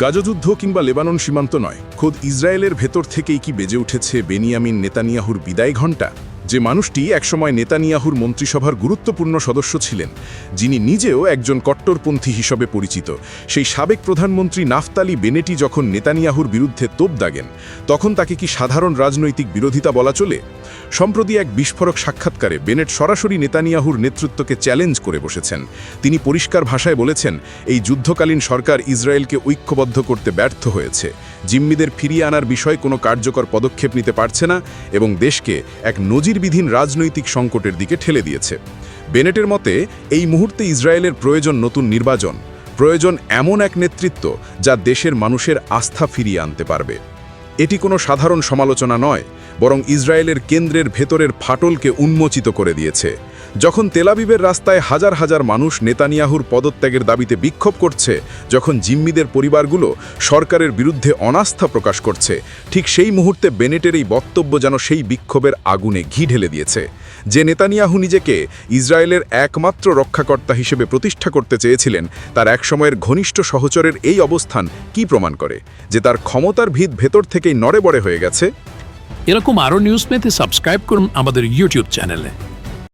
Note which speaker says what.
Speaker 1: গাজাযুদ্ধ কিংবা লেবানন সীমান্ত নয়। খোদ ইসরায়েলের ভেতর থেকেই কি বেজে উঠেছে বেনিয়ামিন নেতানিয়াহুর বিদায় ঘণ্টা? যে মানুষটি একসময় নেতানিয়াহুর মন্ত্রিসভার গুরুত্বপূর্ণ সদস্য ছিলেন, যিনি নিজেও একজন কট্টরপন্থী হিসেবে পরিচিত। সেই সাবেক প্রধানমন্ত্রী নাফতালি বেনেটি যখন নেতানিয়াহুর বিরুদ্ধে তোপ দাগেন, তখন তাকে কি সাধারণ রাজনৈতিক বিরোধিতা বলা চলে? সম্প্রতি এক বিস্ফোরক সাক্ষাৎকারে বেনেট সরাসরি নেতানিয়াহুর নেতৃত্বকে চ্যালেঞ্জ করে বসেছেন। তিনি পরিষ্কার ভাষায় বলেছেন, এই যুদ্ধকালীন সরকার ইসরায়েলকে ঐক্যবদ্ধ করতে ব্যর্থ হয়েছে। জিম্মিদের ফিরিয়ে আনার বিষয়ে কোনো কার্যকর পদক্ষেপ নিতে পারছে না এবং দেশকে এক নজিরবিধীন রাজনৈতিক সংকটের দিকে ঠেলে দিয়েছে। বেনেটের মতে, এই মুহূর্তে ইসরায়েলের প্রয়োজন নতুন নির্বাচন, প্রয়োজন এমন এক নেতৃত্ব যা দেশের মানুষের আস্থা ফিরিয়ে আনতে পারবে। এটি কোনো সাধারণ সমালোচনা নয়, বরং ইসরায়েলের কেন্দ্রের ভেতরের ফাটলকে উন্মোচিত করে দিয়েছে। যখন তেলাবিবের রাস্তায় হাজার হাজার মানুষ নেতানিয়াহুর পদত্যাগের দাবিতে বিক্ষোভ করছে, যখন জিম্মিদের পরিবারগুলো সরকারের বিরুদ্ধে অনাস্থা প্রকাশ করছে, ঠিক সেই মুহূর্তে বেনেটের এই বক্তব্য যেন সেই বিক্ষোভের আগুনে ঘি ঢেলে দিয়েছে। যে নেতানিয়াহু নিজেকে ইসরায়েলের একমাত্র রক্ষাকর্তা হিসেবে প্রতিষ্ঠা করতে চেয়েছিলেন, তার একসময়ের ঘনিষ্ঠ সহচরের এই অবস্থান কি প্রমাণ করে? যে তার ক্ষমতার ভিত ভেতর থেকেই নড়ে বড়ে হয়ে গেছে?
Speaker 2: এরকম আরও নিউজ পেতে সাবস্ক্রাইব করুন আমাদের ইউটিউব চ্যানেলে।